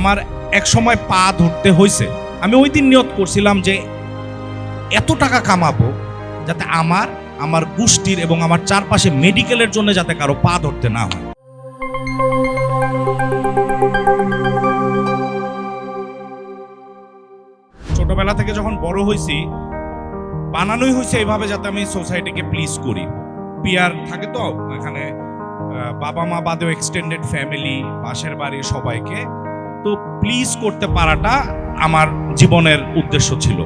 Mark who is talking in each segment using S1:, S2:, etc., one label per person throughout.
S1: আমার এক সময় পা ধরতে হয়েছে আমি ওই দিন নিয়ত করছিলাম যে এত টাকা কামাবো যাতে আমার আমার গোষ্ঠীর এবং আমার চারপাশে মেডিকেলের জন্য যাতে কারও পা ধরতে না হয়। ছোটবেলা থেকে যখন বড় হয়েছি বানানোই হয়েছে এইভাবে যাতে আমি সোসাইটিকে প্লিজ করি। পিয়ার থাকে তো এখানে বাবা মা বাদেও এক্সটেন্ডেড ফ্যামিলি পাশের বাড়ির সবাইকে তো প্লিজ করতে পারাটা আমার জীবনের উদ্দেশ্য ছিল।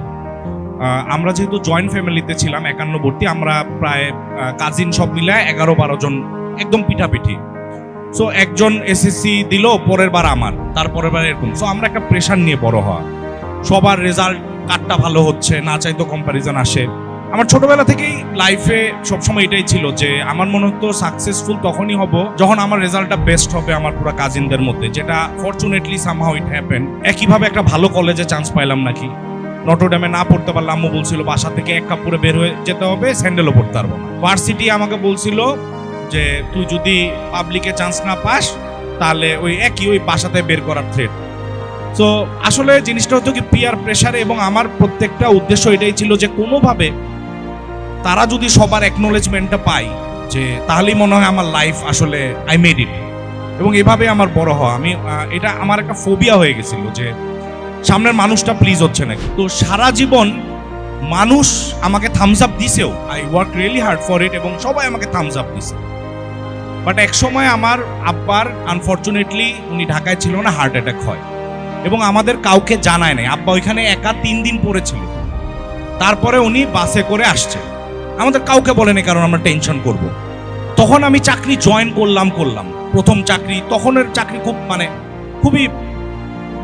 S1: আমরা যেহেতু জয়েন্ট ফ্যামিলিতে ছিলাম, একান্নবর্তী, আমরা প্রায় কাজিন সব মিলায় এগারো বারো জন একদম পিঠাপিঠি। সো একজন এসএসসি দিল, পরের বার আমার, তারপরের বার এরকম। সো আমরা একটা প্রেশার নিয়ে বড় হওয়া। সবার রেজাল্ট কারটা ভালো হচ্ছে, না চাইতো কম্প্যারিজন আসে। আমার ছোটবেলা থেকেই লাইফে সবসময় এটাই ছিল যে আমার মনে হতো সাকসেসফুল তখনই হব যখন আমার রেজাল্টটা বেস্ট হবে আমার পুরো কাজিনদের মধ্যে, যেটা ফরচুনেটলি সামহাউ ইট হ্যাপেন একইভাবে একটা ভালো কলেজে চান্স পাইলাম নাকি। নটরডেমে না পড়তে পারলে আম্মু বলছিল, বাসা থেকে এক কাপড়ে বের হয়ে যেতে হবে স্যান্ডেলও পড়তে পারব না। ভার্সিটি আমাকে বলছিল যে, তুই যদি পাবলিকে চান্স না পাস, তাহলে ওই একই ওই বাসাতে বের করার থ্রেট তো আসলে জিনিসটা হতো কি পিয়ার প্রেশারে এবং আমার প্রত্যেকটা উদ্দেশ্য এটাই ছিল যে কোনোভাবে তারা যদি সবার অ্যাকনোলেজমেন্টটা পাই যে তাহলেই মনে হয় আমার লাইফ আসলে আই মেড ইট এবং এভাবে আমার বড় হওয়া। আমি এটা আমার একটা ফোবিয়া হয়ে গেছিল যে সামনের মানুষটা প্লিজ হচ্ছে না। তো সারা জীবন মানুষ আমাকে thumbs up দিছেও। I work really hard for it এবং সবাই আমাকে থামস আপ দিছে। বাট এক সময় আমার আব্বার আনফর্চুনেটলি উনি ঢাকায় ছিল না হার্ট অ্যাটাক হয়। এবং আমাদের কাউকে জানায় নাই। আব্বা ওইখানে একা তিন দিন পড়েছিল। তারপরে উনি বাসে করে আসছে। আমাদের কাউকে বলেনি কারণ আমরা টেনশন করব। তখন আমি চাকরি জয়েন করলাম করলাম। প্রথম চাকরি, তখনের চাকরি খুব মানে খুবই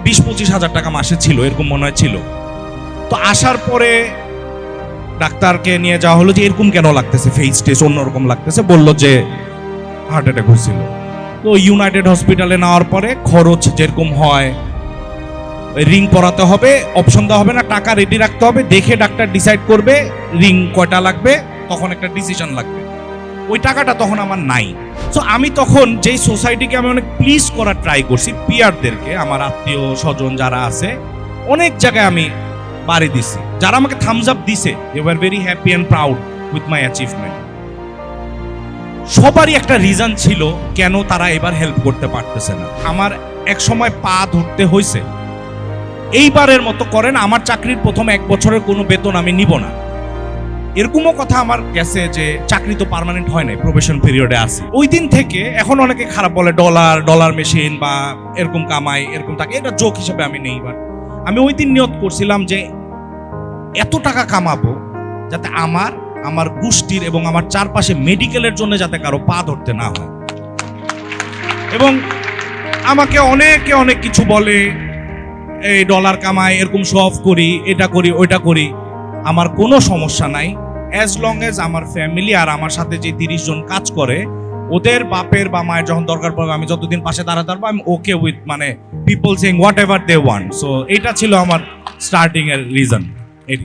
S1: বিশ পঁচিশ হাজার টাকা মাসে ছিল, এরকম মনে হয় ছিল। তো আসার পরে ডাক্তারকে নিয়ে যাওয়া হলো যে, এরকম কেন লাগতেছে? ফেস টেস্ট অন্যরকম লাগতেছে। বলল যে হার্ট অ্যাটাক হয়েছিল। তো ইউনাইটেড হসপিটালে নেওয়ার পরে খরচ যেরকম হয় রিং পরাতে হবে অপশন দেওয়া হবে না, টাকা রেডি রাখতে হবে, দেখে ডাক্তার ডিসাইড করবে রিং কয়টা লাগবে, তখন একটা ডিসিশন লাগবে। ওই টাকাটা তখন আমার নাই। সো আমি তখন যেই সোসাইটিকে আমি অনেক প্লিজ করার ট্রাই করছি পিয়ারদেরকে আমার আত্মীয় স্বজন যারা আছে, অনেক জায়গায় আমি বাড়ি দিছি। যারা আমাকে থামস আপ দিছে they were very happy and proud with my achievement সবারই একটা রিজন ছিল, কেন তারা এবার হেল্প করতে পারতেছে না। আমার এক সময় পা ধরতে হয়েছে এইবারের মতো করেন, আমার চাকরির প্রথম এক বছরের কোনো বেতন আমি নিব না। এরকমও কথা আমার গেছে যে চাকরি তো পার্মানেন্ট হয় নাই প্রবেশন পিরিয়ডে আছে। ওই দিন থেকে এখন অনেকে খারাপ বলে ডলার ডলার মেশিন বা এরকম কামাই, এরকম থাকে এটা জোক হিসেবে আমি নেই বাট আমি ওই দিন নিয়ত করছিলাম যে এত টাকা কামাবো যাতে আমার আমার গোষ্ঠীর এবং আমার চারপাশে মেডিকেলের জন্য যাতে কারও পা ধরতে না হয়। এবং আমাকে অনেকে অনেক কিছু বলে এই ডলার কামাই, এরকম সব করি, এটা করি, ওইটা করি, আমার কোনো সমস্যা নাই। অ্যাজ লং এজ আমার ফ্যামিলি আর আমার সাথে যে তিরিশ জন কাজ করে, ওদের বাপের বা মায়ের যখন দরকার পড়বে, আমি যতদিন পাশে দাঁড়াতে পারব আমি ওকে উইথ মানে people saying whatever they want so এটা ছিল আমার স্টার্টিংয়ের রিজন এটি